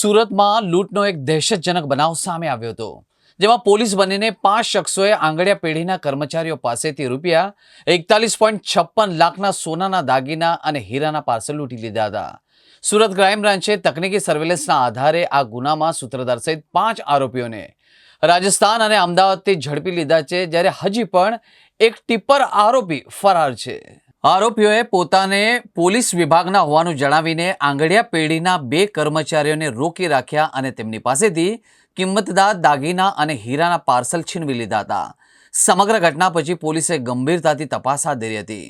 સુરતમાં લૂંટનો એક દહેશતજનક બનાવ સામે આવ્યો હતો, જેમાં પોલીસ બનીને પાંચ શખ્સોએ આંગળીયા પેઢીના કર્મચારીઓ પાસેથી રૂપિયા એકતાલીસ પોઈન્ટ છપ્પન લાખના સોનાના દાગીના અને હીરાના પાર્સલ લૂંટી લીધા હતા. સુરત ક્રાઇમ બ્રાન્ચે તકનીકી સર્વેલન્સના આધારે આ ગુનામાં સૂત્રધાર સહિત પાંચ આરોપીઓને રાજસ્થાન અને અમદાવાદથી ઝડપી લીધા છે, જ્યારે હજી પણ એક ટિપ્પર આરોપી ફરાર છે. આરોપીઓએ પોતાને પોલીસ વિભાગના હોવાનું જણાવીને આંગળીયા પેઢીના બે કર્મચારીઓને રોકી રાખ્યા અને તેમની પાસેથી કિંમતદાર દાગીના અને હીરાના પાર્સલ છીનવી લીધા હતા. સમગ્ર ઘટના પછી પોલીસે ગંભીરતાથી તપાસ હાથ ધરી હતી.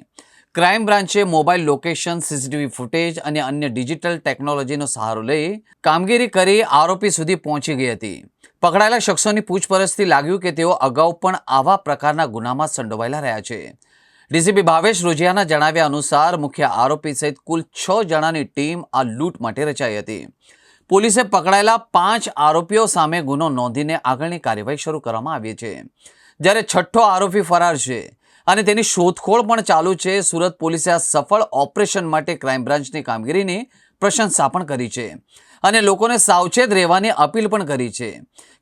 ક્રાઇમ બ્રાન્ચે મોબાઈલ લોકેશન, સીસીટીવી ફૂટેજ અને અન્ય ડિજિટલ ટેકનોલોજીનો સહારો લઈ કામગીરી કરી આરોપી સુધી પહોંચી ગઈ હતી. પકડાયેલા શખ્સોની પૂછપરછથી લાગ્યું કે તેઓ અગાઉ પણ આવા પ્રકારના ગુનામાં સંડોવાયેલા રહ્યા છે. ડીસીપી ભાવેશ રોજિયાના જણાવ્યા અનુસાર મુખ્ય આરોપી સહિત કુલ છ જણાની ટીમ આ લૂંટ માટે રચાઈ હતી. પોલીસે પકડાયેલા પાંચ આરોપીઓ સામે ગુનો નોંધીને આગળની કાર્યવાહી શરૂ કરવામાં આવી છે. જ્યારે છઠ્ઠો આરોપી ફરાર છે અને તેની શોધખોળ પણ ચાલુ છે, સુરત પોલીસે આ સફળ ઓપરેશન માટે ક્રાઇમ બ્રાન્ચની કામગીરીની પ્રશંસા પણ કરી છે અને લોકોને સાવચેત રહેવાની અપીલ પણ કરી છે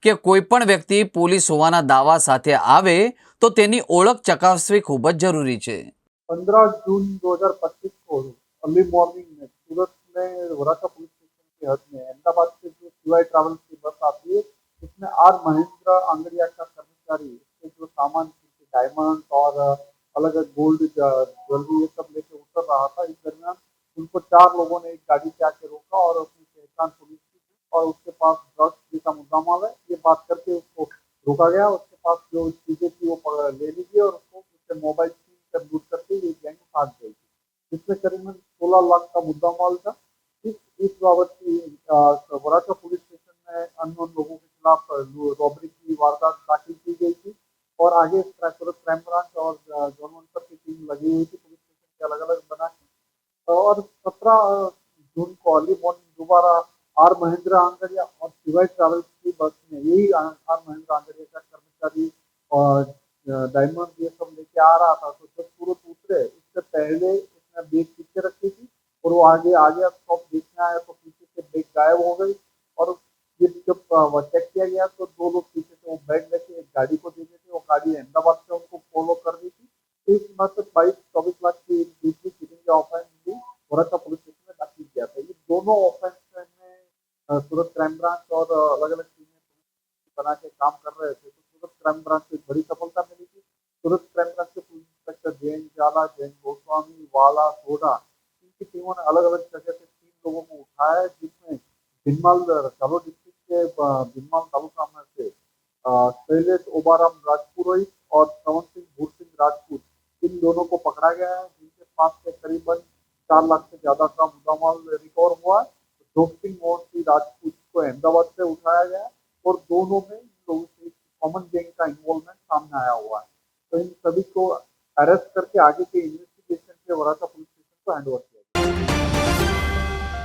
કે કોઈ પણ વ્યક્તિ પોલીસ હોવાના દાવા સાથે આવે તો તેની ઓળખ ચકાસવી ખૂબ જ જરૂરી છે पंद्रह जून 2025 को अर्ली मॉर्निंग में सूरत में वराका पुलिस स्टेशन के हद में अहमदाबाद से जो सीवाई ट्रैवल की बस आती है उसमें आर महेंद्र आंगड़िया का कर्मचारी उसके जो सामान जैसे डायमंड और अलग अलग गोल्ड ज्वेलरी ये सब लेके उतर रहा था इस दरमियान उनको चार लोगों ने एक गाड़ी से आके रोका और अपनी पहचान पुलिस की की और उसके पास ड्रग्स जैसा मुद्दा माल है ये बात करके उसको रोका गया उसके पास जो चीज़ें थी वो ले लीजिए और उसको उससे मोबाइल कर लूट करके ये गैंग भाग थी। जिसमें करीबन सोलह लाख का मुद्दा माल था। इस इस बाबत की वराका पुलिस स्टेशन में अननोन लोगों के खिलाफ रॉबरी की वारदात दाखिल की गई थी और आगे क्राइम ब्रांच और जोन वन की टीम लगी हुई थी। पुलिस स्टेशन के अलग अलग बना के। और सत्रह जून को अर्ली मॉर्निंग दोबारा आर महेंद्र आंगड़िया और शिवाई ट्रैवल्स की बस में यही आर महेंद्र आंगड़िया का कर्मचारी और डायमंड ये सब लेके आ रहा था तो जब सूरत उतरे। उससे पहले उसने बैग पीछे रखी थी और वो आगे आ गया सब देखने आया तो पीछे से बैग गायब हो गई और ये जब चेक किया गया तो दो लोग पीछे से वो बैग लेके एक गाड़ी को दे देते वो गाड़ी अहमदाबाद से उनको फॉलो कर दी थी। तो इस मतलब बाईस, चौबीस लाख की एक दूसरी चीटिंग का ऑफेंस भी वरका पुलिस स्टेशन में दाखिल किया था। ये दोनों ऑफेंस में सूरत क्राइम ब्रांच और अलग अलग टीमें बना के काम कर रहे थे। तो क्राइम ब्रांच को बड़ी सफलता मिली थी। सूरत क्राइम ब्रांच के पुलिस इंस्पेक्टर जैन जाला जैन गोस्वामी, वाला, सोडा, इनकी टीमों ने अलग अलग जगह से तीन लोगों को उठाया, जिसमें भिनमाल जालोर डिस्ट्रिक्ट के भिनमाल तालुका में से शैलेश ओबाराम राजपुरोहित और श्रवण सिंह, भूर सिंह राजपूत, इन दोनों को पकड़ा गया है, जिनके पास से करीबन चार लाख से ज़्यादा का मुद्दामाल रिकवर हुआ। है जोग सिंह मोहन सिंह राजपूत को अहमदाबाद से उठाया गया और दोनों में सभी को अरेस्ट करके आगे के इन्वेस्टिगेशन के वरासा पुलिस स्टेशन को हैंड ओवर किया।